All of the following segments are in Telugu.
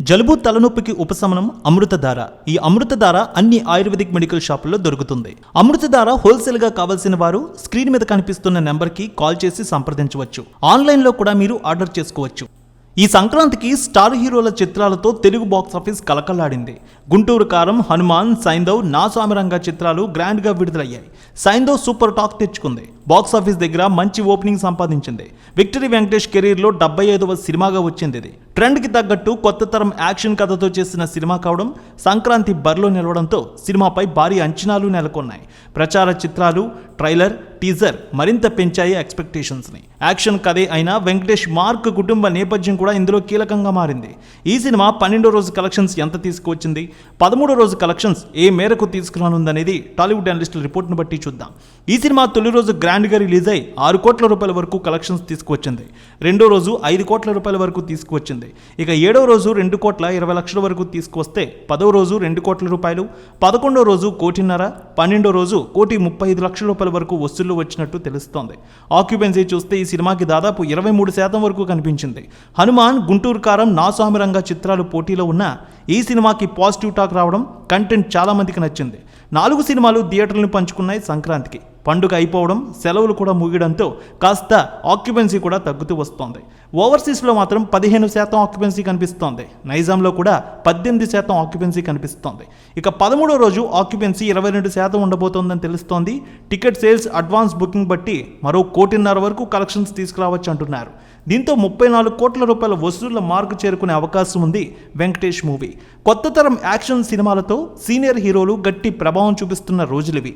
జలుబు తలనొప్పికి ఉపశమనం అమృతధార. ఈ అమృతధార అన్ని ఆయుర్వేదిక్ మెడికల్ షాపుల్లో దొరుకుతుంది. అమృతధార హోల్సేల్గా కావాల్సిన వారు స్క్రీన్ మీద కనిపిస్తున్న నెంబర్కి కాల్ చేసి సంప్రదించవచ్చు. ఆన్లైన్లో కూడా మీరు ఆర్డర్ చేసుకోవచ్చు. ఈ సంక్రాంతికి స్టార్ హీరోల చిత్రాలతో తెలుగు బాక్స్ ఆఫీస్ కలకల్లాడింది గుంటూరు కారం హనుమాన్ సైందవ్ నా స్వామిరంగ చిత్రాలు గ్రాండ్గా విడుదలయ్యాయి. సైందవ్ సూపర్ టాక్ తెచ్చుకుంది. బాక్స్ ఆఫీస్ దగ్గర మంచి ఓపెనింగ్ సంపాదించింది. విక్టరీ వెంకటేష్ కెరీర్లో డెబ్బై ఐదవ సినిమాగా వచ్చింది ఇది. ట్రెండ్కి తగ్గట్టు కొత్త తరం యాక్షన్ కథతో చేసిన సినిమా కావడం సంక్రాంతి బరిలో నిలవడంతో సినిమాపై భారీ అంచనాలు నెలకొన్నాయి. ప్రచార చిత్రాలు ట్రైలర్ టీజర్ మరింత పెంచాయి ఎక్స్పెక్టేషన్స్ని. యాక్షన్ కథే అయినా వెంకటేష్ మార్క్ కుటుంబ నేపథ్యం కూడా ఇందులో కీలకంగా మారింది. ఈ సినిమా పన్నెండో రోజు కలెక్షన్స్ ఎంత తీసుకువచ్చింది? పదమూడో రోజు కలెక్షన్స్ ఏ మేరకు తీసుకురానుందనేది టాలీవుడ్ అనలిస్టుల రిపోర్ట్ను బట్టి చూద్దాం. ఈ సినిమా తొలి రోజు గ్రాండ్గా రిలీజ్ అయి ఆరు కోట్ల రూపాయల వరకు కలెక్షన్స్ తీసుకువచ్చింది. రెండో రోజు ఐదు కోట్ల రూపాయల వరకు తీసుకువచ్చింది. ఇక ఏడో రోజు రెండు కోట్ల ఇరవై లక్షల వరకు తీసుకువస్తే పదో రోజు రెండు కోట్ల రూపాయలు పదకొండో రోజు కోటిన్నర పన్నెండో రోజు కోటి ముప్పై ఐదు లక్షల రూపాయల వరకు వసూళ్ళు వచ్చినట్టు తెలుస్తోంది. ఆక్యుపెన్సీ చూస్తే ఈ సినిమాకి దాదాపు ఇరవై మూడు శాతం వరకు కనిపించింది. హనుమాన్ గుంటూరు కారం నాస్వామిరంగా చిత్రాలు పోటీలో ఉన్న ఈ సినిమాకి పాజిటివ్ టాక్ రావడం కంటెంట్ చాలామందికి నచ్చింది. నాలుగు సినిమాలు థియేటర్లను పంచుకున్నాయి సంక్రాంతికి. పండుగ అయిపోవడం సెలవులు కూడా ముగియడంతో కాస్త ఆక్యుపెన్సీ కూడా తగ్గుతూ వస్తోంది. ఓవర్సీస్లో మాత్రం పదిహేను శాతం ఆక్యుపెన్సీ కనిపిస్తోంది. నైజాంలో కూడా పద్దెనిమిది శాతం ఆక్యుపెన్సీ కనిపిస్తోంది. ఇక పదమూడో రోజు ఆక్యుపెన్సీ ఇరవై రెండు శాతం ఉండబోతోందని తెలుస్తోంది. టికెట్ సేల్స్ అడ్వాన్స్ బుకింగ్ బట్టి మరో కోటిన్నర వరకు కలెక్షన్స్ తీసుకురావచ్చు అంటున్నారు. దీంతో ముప్పై నాలుగు కోట్ల రూపాయల వసూళ్ళ మార్కు చేరుకునే అవకాశం ఉంది వెంకటేష్ మూవీ. కొత్త తరం యాక్షన్ సినిమాలతో సీనియర్ హీరోలు గట్టి ప్రభావం చూపిస్తున్న రోజులివి.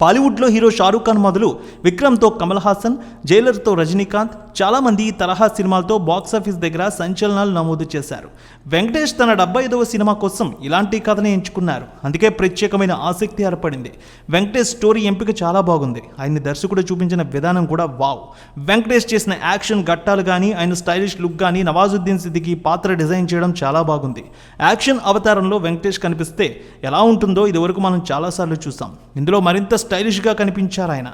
బాలీవుడ్లో హీరో షారూఖ్ ఖాన్ మొదలు విక్రమ్తో కమల్ హాసన్ జైలర్తో రజనీకాంత్ చాలామంది ఈ తరహా సినిమాలతో బాక్సాఫీస్ దగ్గర సంచలనాలు నమోదు చేశారు. వెంకటేష్ తన డెబ్బై ఐదవ సినిమా కోసం ఇలాంటి కథనే ఎంచుకున్నారు. అందుకే ప్రత్యేకమైన ఆసక్తి ఏర్పడింది. వెంకటేష్ స్టోరీ ఎంపిక చాలా బాగుంది. ఆయన్ని దర్శకుడు చూపించిన విధానం కూడా వావ్. వెంకటేష్ చేసిన యాక్షన్ ఘట్టాలు కానీ ఆయన స్టైలిష్ లుక్ కానీ నవాజుద్దీన్ సిద్దికి పాత్ర డిజైన్ చేయడం చాలా బాగుంది. యాక్షన్ అవతారంలో వెంకటేష్ కనిపిస్తే ఎలా ఉంటుందో ఇదివరకు మనం చాలాసార్లు చూసాం. ఇందులో మరింత స్టైలిష్గా కనిపించారు ఆయన